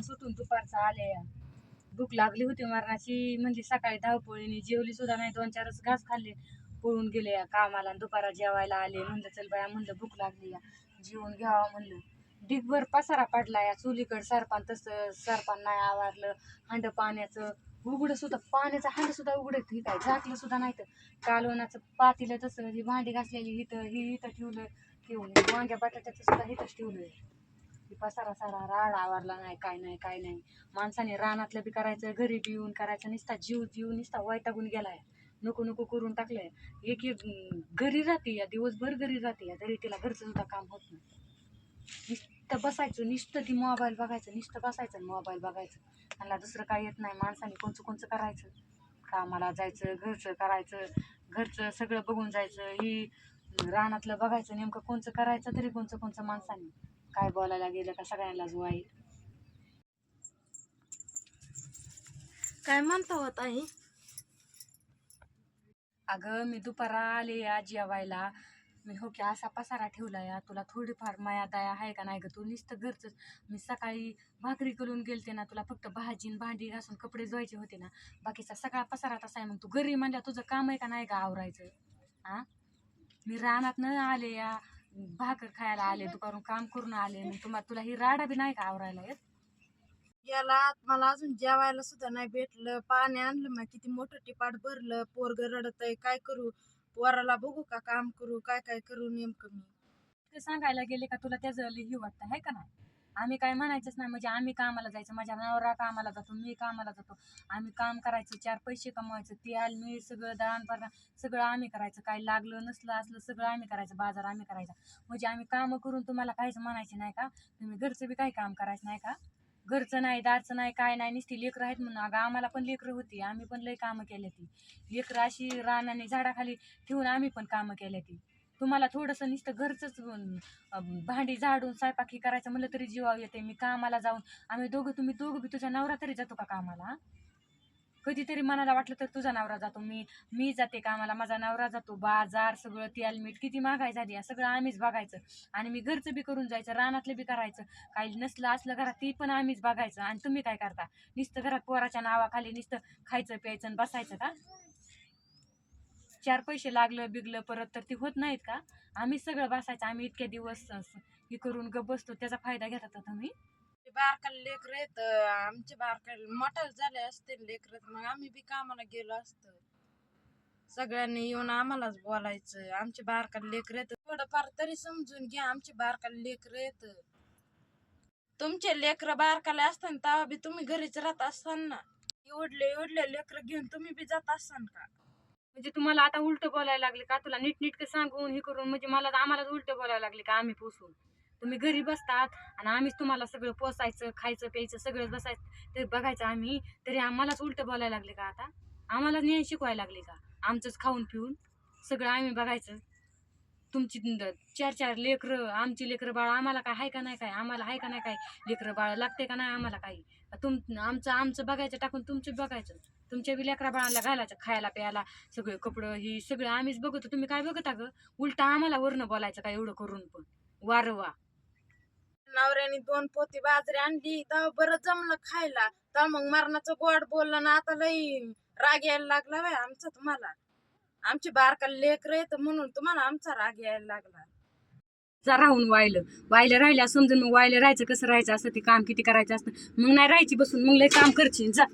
सुटून दुपारचा आल्या. या भूक लागली होती मरणाची म्हणजे सकाळी धावपळीने जेवली सुद्धा नाही दोन चारच घास खाल्ले पळून गेले या कामाला आणि दुपारा जेवायला आले. म्हणलं चल बाया म्हणलं भूक लागली या जेवून घ्यावं म्हणलं. डिगभर पसारा पडला या चुलीकडं सरपान तसं सरपान नाही आवारलं. हांड पाण्याचं उघडं सुद्धा पाण्याचं हांड सुद्धा उघडं ठीक आहे झाकलं सुद्धा नाही तर. कालवणाचं पातीलं तसं ही भांडी घासलेली इथं ही इथं ठेवलं ठेवून. वांग्या बटाट्याचं सुद्धा इथंच ठेवलंय. की पसारा सारा राड आवरला नाही काय नाही काय नाही. माणसाने रानातलं बी करायचं घरी बी येऊन करायचं नुसता जीव जीव नुसता वैतागून गेलाय. नको नको करून टाकलंय. एक एक घरी राहते या दिवसभर घरी राहते या तरी तिला घरचं सुद्धा काम होत नाही. नुसतं बसायचं नुसतं ती मोबाईल बघायचं नुसतं बसायचं मोबाईल बघायचं. त्यांना दुसरं काय येत नाही माणसाने कोणचं कोणचं करायचं? कामाला जायचं घरचं करायचं घरचं सगळं बघून जायचं ही रानातलं बघायचं नेमकं कोणचं करायचं तरी कोणचं कोणचं माणसाने? काय बोलायला गेलं का सगळ्यांना वाईट. काय म्हणता होत आई अगं मी दुपारा आले या जेवायला मी हो की असा पसारा ठेवला या तुला थोडीफार माया दया आहे का नाही ग? तू नुसतं घरचं मी सकाळी भाकरी करून गेलते ना तुला फक्त भाजी भांडी घासून कपडे धुवायचे होते ना. बाकीचा सगळा पसारा तसा आहे. मग तू घरी म्हणल्या तुझं काम आहे का नाही का आवरायचं? हा मी रानात न आले या. भाकर खायला आले दुपारून काम करून आले मग तुम्हाला तुला ही राडा बी नाही का आवरायला येत? याला मला अजून जेवायला सुद्धा नाही भेटलं. पाणी आणलं मग किती मोठं टिपाट भरलं. पोरग रडत आहे काय करू? पोराला बघू का काम करू? काय काय करू? नेमकं मी. ते सांगायला गेले का तुला त्याचं लिही वाटतं आहे का नाही? आम्ही काय म्हणायचंच नाही म्हणजे आम्ही कामाला जायचं माझ्या नवरा कामाला जातो मी कामाला जातो. आम्ही काम करायचं चार पैसे कमवायचं तेल मीठ सगळं दळण पडणं सगळं आम्ही करायचं. काही लागलं नसलं असलं सगळं आम्ही करायचं बाजार आम्ही करायचा. म्हणजे आम्ही कामं करून तुम्हाला काहीच म्हणायचे नाही का? तुम्ही घरचं बी काही काम करायचं नाही का? घरचं नाही दारचं नाही काय नाही नुसती लेकरं आहेत म्हणून. अगं आम्हाला पण लेकरं होती आम्ही पण लई कामं केली ती. लेकरं अशी रानाने झाडाखाली ठेवून आम्ही पण कामं केली ती. तुम्हाला थोडंसं नुसतं घरचंच भांडी झाडून स्वयंपाकी करायचं म्हणलं तरी जीवाव येते. मी कामाला जाऊन आम्ही दोघं तुम्ही दोघं बी तुझा नवरा तरी जातो का कामाला? कधीतरी मनाला वाटलं तर तुझा नवरा जातो. मी मी जाते कामाला माझा नवरा जातो. बाजार सगळं तेल मीठ किती महागाई झाली आहे. सगळं आम्हीच बघायचं. आणि मी घरचं बी करून जायचं रानातलं बी करायचं. काही नसलं असलं घरात ती पण आम्हीच बघायचं. आणि तुम्ही काय करता? नुसतं घरात पोराच्या नावाखाली नुसतं खायचं प्यायचं आणि बसायचं का? चार पैसे लागलं बिगलं परत तर ते होत नाहीत का? आम्ही सगळं बसायचं आम्ही इतके दिवस हे करून ग बसतो त्याचा फायदा घेतात आम्ही तुम्ही? बारकाला लेकर येत आमचे बारकाला मोठाल झाले असते लेकर मग आम्ही बी कामाला गेलो असतो. सगळ्यांनी येऊन आम्हालाच बोलायचं आमचे बारकाल लेकर येत थोडंफार तरी समजून घ्या आमचे बारकाला लेकर येत तुमचे लेकर बारकाला असताना तेव्हा बी तुम्ही घरीच राहत असाल ना? एवढले एवढले लेकर घेऊन तुम्ही बी जात असाल का? म्हणजे तुम्हाला आता उलट बोलायला लागले का? तुला नीटनीटकं सांगून हे करून म्हणजे मला आम्हाला उलट बोलायला लागले का आम्ही पोसून? तुम्ही घरी बसतात आणि आम्हीच तुम्हाला सगळं पोसायचं खायचं प्यायचं सगळं बसायचं. तरी बघायचं आम्ही तरी आम्हालाच उलट बोलायला लागले का आता? आम्हाला ज्ञान शिकवायला लागले का? आमचंच खाऊन पिऊन सगळं आम्ही बघायचं. तुमची चार चार लेकरं आमची लेकरं बाळ आम्हाला काय आहे का नाही काय आम्हाला आहे का नाही काय लेकरं बाळ लागते का नाही आम्हाला काही. तुम आमचं आमचं बघायचं टाकून तुमचं बघायचं. तुमच्या बी लेकरा बाळाला घालायचं खायला प्यायला सगळे कपडं ही सगळं आम्हीच बघतो. तुम्ही काय बघता ग उलटा आम्हाला वरनं बोलायचं काय एवढं करून पण. वारवा नवऱ्याने दोन पोती बाजरी आणली तेव्हा बरं जमलं खायला. तेव्हा मग मरणाचं गोड बोललं ना आता लई राग यायला लागला बाय आमचा तुम्हाला. आमची बारका लेकर येत म्हणून तुम्हाला आमचा राग यायला लागला. जा राहून वाहिलं. वाहिलं राहिल्या समजून मग वायलं राहायचं कसं राहायचं असतं ते काम किती करायचं असतं. मग नाही राहायची बसून मग लय काम करची जा.